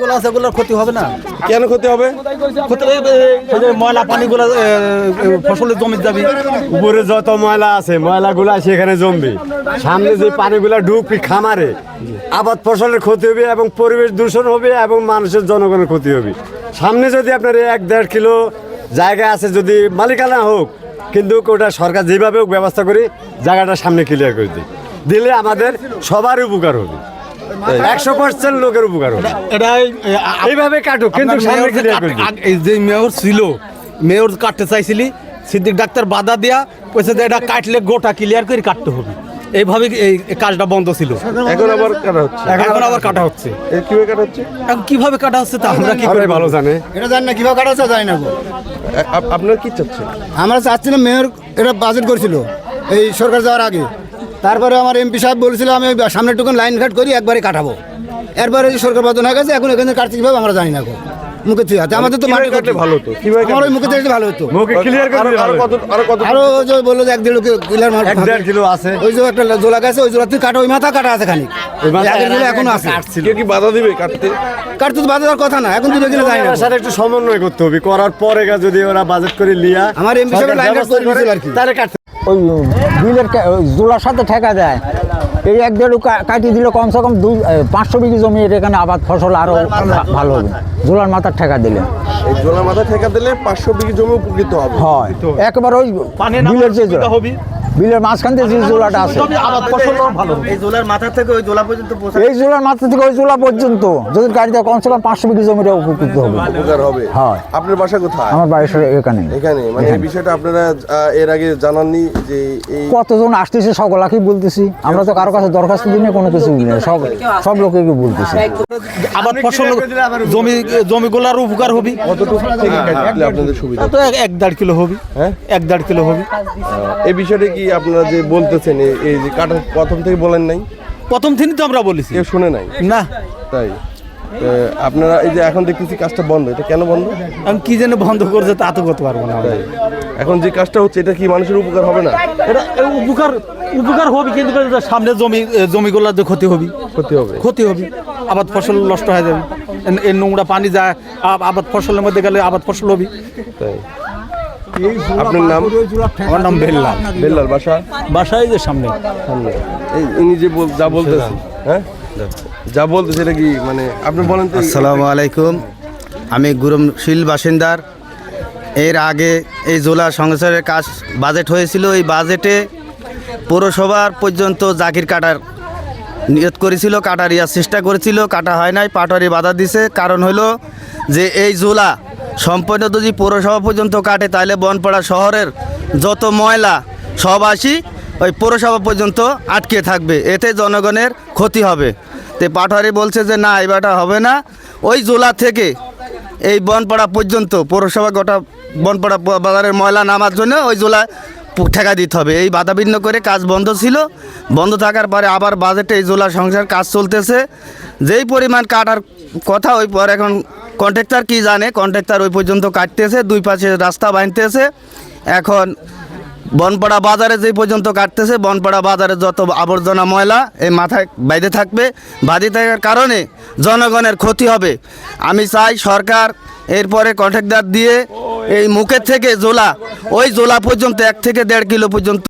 গুলো আছে ওগুলোর ক্ষতি হবে না। কেন ক্ষতি হবে? ময়লা পানিগুলো ফসলের জমি যাবি উপরে যত ময়লা আছে ময়লাগুলা সেখানে জমবে। সামনে যে পানিগুলা ঢুকবি খামারে আবাদ ফসলের ক্ষতি হবে এবং পরিবেশ দূষণ হবে এবং মানুষের জনগণের ক্ষতি হবে। সামনে যদি আপনার এক দেড় কিলো জায়গা আছে যদি মালিকানা হোক কিন্তু ওটা সরকার যেভাবে হোক ব্যবস্থা করি জায়গাটা সামনে ক্লিয়ার করে দিই দিলে আমাদের সবারই উপকার হবে। একশো পার্সেন্ট লোকের উপকার এটা এইভাবে কাটুক কিন্তু যে কাট- মেয়র ছিল মেয়র কাটতে চাইছিলি সিদ্দিক ডাক্তার বাধা দিয়া কইছে যে এটা কাটলে গোটা ক্লিয়ার করে কাটতে হবে। এইভাবে এই কাজটা বন্ধ ছিল। এখন আবার কাটা হচ্ছে। এখন আবার কাটা হচ্ছে। কীভাবে কাটা হচ্ছে? এখন কীভাবে কাটা হচ্ছে তা আমরা কি করে ভালো জানে। এটা জানি না কীভাবে কাটাচ্ছে জানি না আপনার কি চাচ্ছেন আমরা চাচ্ছিলাম মেয়র এটা বাজেট করেছিল এই সরকার যাওয়ার আগে। তারপরে আমার এমপি সাহেব বলেছিল আমি সামনে টুকুন লাইন ঘাট করি একবারে কাটাবো। এরপরে যে সরকার বাদন হয়ে গেছে এখন এখানে কাটছে কীভাবে আমরা জানি না গো মুখে থুয়ে আছে আমাদের তো মাটি কাটলে ভালো হতো? আমার ওই মুখে দেখলে ভালো হতো। মুখে ক্লিয়ার করে আরও দিলে আরও ভালো কত আরও কত আরও যে বলল যে এক দেড় কিলোর মাঠ এক দেড় কিলো আছে। ওই যে একটা জোলা গেছে ওই জোলা তুই কাটা ওই মাথা কাটা আছে খানিক। ওই মাথা এখনও আছে। কেউ কি বাধা দিবে কাটতে? কাটতে তো বাধা দেওয়ার কথা না এখন তুই দেখলে জানি না। সাথে একটু সমন্বয় করতে হবে। করার পরে গা যদি ওরা বাজেট করে লিয়া আমার এমপি সাহেব লাইন করে দিয়েছিল আর কি। তাহলে কাটতে ওই বিলের জোলার সাথে ঠেকা দেয় এই এক দেড় কা- কাটিয়ে দিলে কমসে কম দুই পাঁচশো বিঘি জমি এর এখানে আবাদ ফসল আরও ভালো হবে। জোলার মাথার ঠেকা দিলে। এই জোলা মাথা ঠেকা দিলে পাঁচশো বিঘি জমি উপকৃত হবে। হয়। একবার ওই পানি বিলের যে হবে। বিলের মাঝখান থেকে যে জোলাটা আছে। তবে আবাদ ফসল ভালো। হবে। এই জোলার মাথা থেকে ওই জোলা পর্যন্ত। যদি গাড়িতে কমসে কম পাঁচশো বিঘি জমিটা উপকৃত হবে। উপকার হবে। হয়। আপনার বাসা কোথায়? আমার বাড়ির এখানে। এখানে। মানে এই বিষয়টা আপনারা এর আগে জানাননি যে এই কতজন আসতেছে সকলাকেই বলতেছি। আমরা তো কারও কাছে দরখাস্ত দিই না কোনো কিছু না সব সব লোককে বলতেছি। আবাদ ফসল জমি জমিগুলার উপকার হবে। কতটুকু থেকে আপনাদের সুবিধা? তো এক- এক দেড় কিলো হবে। হ্যাঁ? এক দেড় কিলো হবে। এই বিষয়টা কি আপনারা যে বলতেছেন এই- এই যে কাটা প্রথম থেকে বলেন নাই? প্রথম দিনই তো আমরা বলেছি। কেউ শুনে নাই? না। তাই। তো আপনারা এই যে এখন দেখতেছি কাজটা বন্ধ এটা কেন বন্ধ? আমি কি জন্য বন্ধ করছে তা তো করতে পারব না আমরা। তাই। এখন যে কাজটা হচ্ছে এটা কি মানুষের উপকার হবে না? এটা উপকার উপকার হবে কিন্তু এটা সামনে জমি জমিগুলোর যে ক্ষতি হবে। ক্ষতি হবে। ক্ষতি হবে। আবাদ ফসল নষ্ট হয়ে যাবে। এ- এই নোংরা পানি যায় আব- আবাদ ফসলের মধ্যে গেলে আবাদ ফসল হবে। তাই। আপনার নাম? আমার নাম বেল্লাল। বেল্লাল বাসা? বাসায় যে সামনে। সামনে। এই ইনি যে যা বলতেছে হ্যাঁ? যা বলতেছে এটা কি মানে আপনি বলেন তো আসসালামু আলাইকুম। আমি গুরমশীল বাসিন্দার। এর আগে এই জোলা সংসারের কাজ বাজেট হয়েছিল। এই বাজেটে পৌরসভার পর্যন্ত জাকির কাটার নিয়ত করেছিল কাটার ইয়ার চেষ্টা করেছিল। কাটা হয় নাই পাটারি বাধা দিছে। কারণ হলো যে এই জোলা সম্পূর্ণ যদি পৌরসভা পর্যন্ত কাটে, তাহলে বনপাড়া শহরের যত ময়লা, সব আসি ওই পৌরসভা পর্যন্ত আটকে থাকবে। এতে জনগণের ক্ষতি হবে। তো পাঠারি বলছে যে, না এবারটা হবে না। ওই জোলা থেকে এই বনপাড়া পর্যন্ত পৌরসভা গোটা বনপাড়া বাজারের ময়লা নামার জন্য ওই জোলায় পু- ঠেকা দিতে হবে। এই বাধাবিঘ্ন করে কাজ বন্ধ ছিল। বন্ধ থাকার পরে আবার বাজেটে এই জোলা সংসার কাজ চলতেছে। যেই পরিমাণ কাটার কথা, ওই পর এখন কন্ট্রাক্টর কি জানে? কন্ট্রাক্টর ওই পর্যন্ত কাটতেছে, দুই পাশে রাস্তা বাঁধতেছে। এখন বনপাড়া বাজারে যেই পর্যন্ত কাটতেছে, বনপাড়া বাজারে যত আবর্জনা ময়লা এই মাথায় বাইরে থাকবে। বাদি থাকার কারণে জনগণের ক্ষতি হবে। আমি চাই সরকার এরপরে কন্ট্রাক্টর দিয়ে এই মুখের থেকে জোলা, ওই জোলা পর্যন্ত এক থেকে দেড় কিলো পর্যন্ত